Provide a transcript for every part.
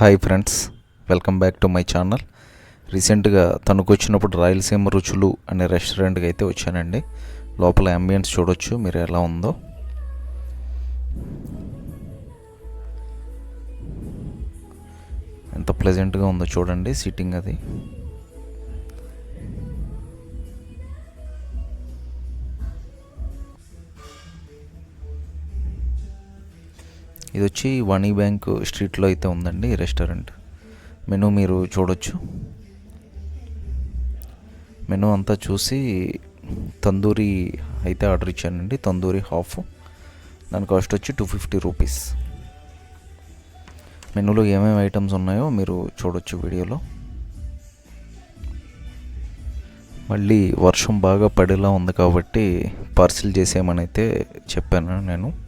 Hi friends welcome back to my channel. రీసెంట్గా తణుకు వచ్చినప్పుడు రాయలసీమ రుచులు అనే రెస్టారెంట్కి అయితే వచ్చానండి. లోపల అంబియన్స్ చూడొచ్చు మీరు ఎలా ఉందో. ఎంత ప్లెజెంట్గా ఉందో చూడండి సీటింగ్ అది. ఇది వచ్చి వాణి బ్యాంక్ స్ట్రీట్లో అయితే ఉందండి ఈ రెస్టారెంట్. మెనూ మీరు చూడొచ్చు. మెనూ అంతా చూసి తందూరి అయితే ఆర్డర్ ఇచ్చానండి. తందూరి హాఫ్. దాని కాస్ట్ వచ్చి టూ ఫిఫ్టీ రూపీస్. మెనూలో ఏమేమి ఐటమ్స్ ఉన్నాయో మీరు చూడొచ్చు వీడియోలో. మళ్ళీ వర్షం బాగా పడేలా ఉంది కాబట్టి పార్సిల్ చేసేయమని అయితే చెప్పాను నేను.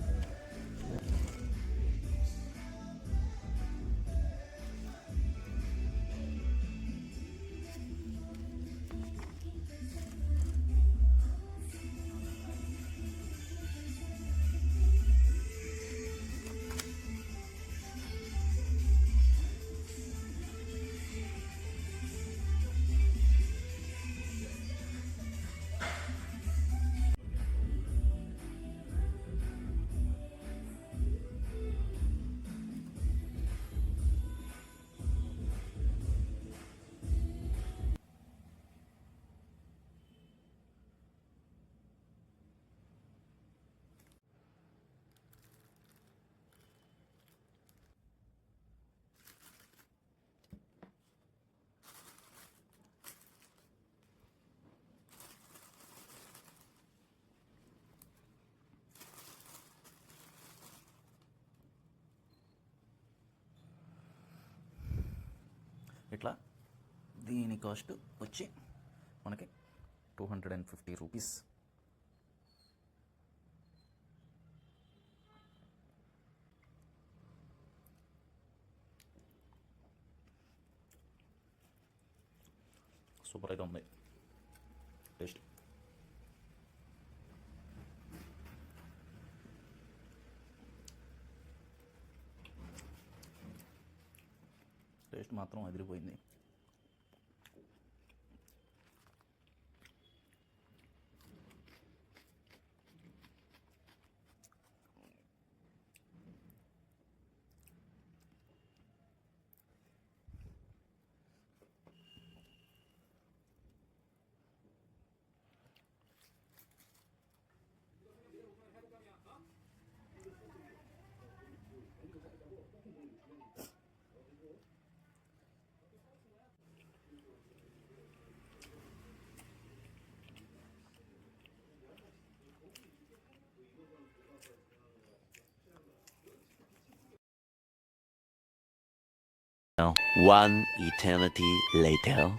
ఇట్లా దీని కాస్ట్ వచ్చి మనకి two hundred and fifty rupees. Super అయితే ఉంది. టేస్ట్. టేస్ట్ మాత్రం అదిరిపోయింది. One eternity later.